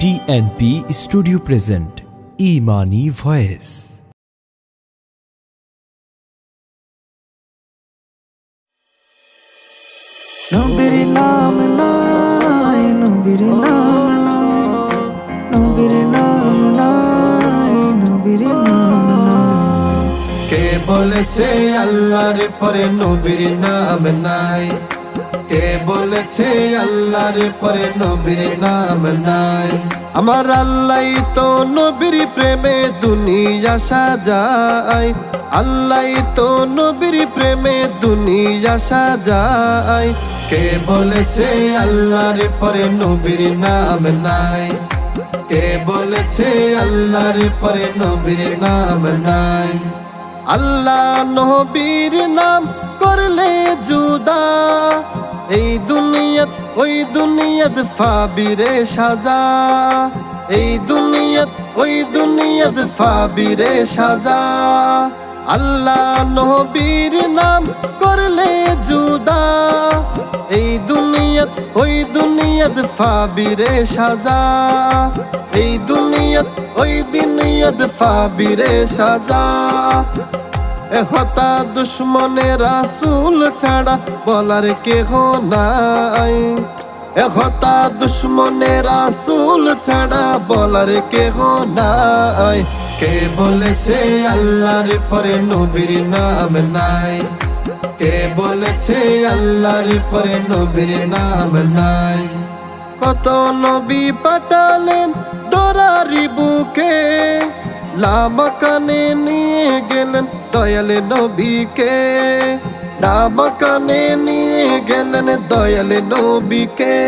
TNP studio present ইমানি voice নবীর নাম নাই নবীর নাম নাই নবীর নাম নাই নবীর নাম নাই কে বলেছে আল্লাহর পরে নবীর নাম নাই কে বলেছে আল্লাহর পরে নবীর নাম নাই? আমার আল্লাহ তো নবীর প্রেমে দুনিয়া সাজায়। আল্লাহ তো নবীর প্রেমে দুনিয়া সাজায়। কে বলেছে আল্লাহর পরে নবীর নাম নাই? কে বলেছে আল্লাহর পরে নবীর নাম নাই? আল্লাহ নবীর নাম করলে জুদা। এই দুনিয়াত, ওই দুনিয়াত ফাবিরে সাজা। এই দুনিয়াত, ওই দুনিয়াত ফাবিরে সাজা। আল্লাহ নবীর নাম করলে জুদা। এই দুনিয়াত, ওই দুনিয়াত ফাবিরে সাজা। এই দুনিয়াত, ওই দুনিয়াত ফাবিরে সাজা। হতা দুশ্মনের রাসুল ছাড়া বলার কেহ নাই। হতা দুশ্মনের রাসুল ছাড়া বলার কেহ নাই। কে বলেছে আল্লাহর পরে নবীর নাম নাই? কে বলেছে আল্লাহর পরে নবীর নাম নাই? কত নবী পাঠালেন দরারি বুকে, লামাকানে নিয়ে গেলেন দয়ালে নবীকে লামাকানে নিয়ে গেলেন দয়ালে নবীকে।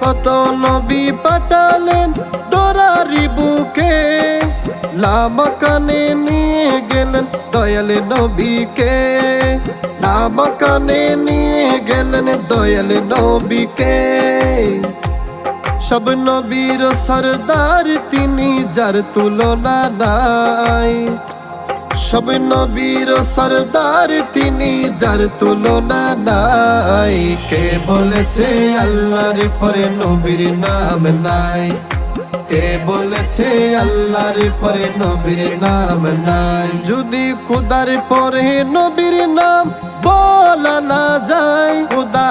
কত নবী পাঠালেন দরারি বুকে লামাকানে নিয়ে গেলেন দয়ালে নবীকে। লামাকানে নিয়ে গেলেন দয়ালে নবীকে। সব নবীর সরদার তিনি, যার তুলনা নাই। সব নবীর সরদার তিনি, যার তুলনা নাই। কে বলেছে আল্লাহর পরে নবীর নাম নাই? কে বলেছে আল্লাহর পরে নবীর নাম নাই? যদি কুদার পরে নবীর নাম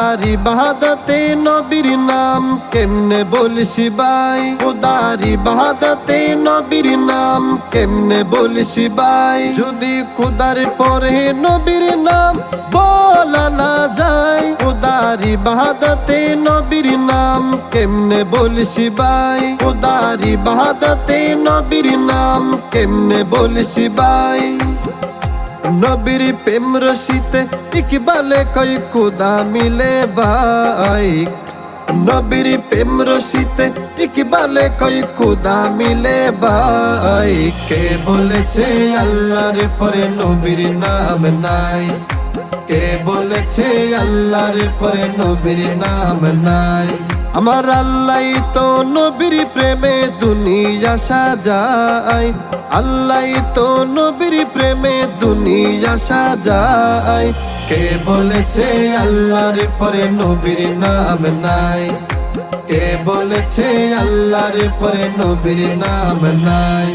উদারি বাহাদতে নবীর নাম কেমনে বলিসি ভাই? উদারি বাহাদতে নবীর নাম কেমনে বলিসি ভাই? যদি খুদার পরে নবীর নাম বলা না যায় উদারি বাহাদতে নবীর নাম কেমনে বলিসি ভাই? উদারি বাহাদতে নবীর নাম কেমনে বলিসি ভাই? নবীর প্রেম রশিতে ইকবালে কই কুদা মিলে ভাই? নবীর প্রেম রশিতে ইকবালে কই কুদা মিলে ভাই? কে বলেছে আল্লাহর পরে নবীর নাম নাই? কে বলেছে আল্লাহর পরে নবীর নাম নাই? আমার আল্লাহ তো নবীর প্রেমে দুনিয়া সাজায়। আল্লাহ তো নবীর প্রেমে দুনিয়া সাজায়। কে বলেছে আল্লাহর পরে নবীর নাম নাই? কে বলেছে আল্লাহর পরে নবীর নাম নাই?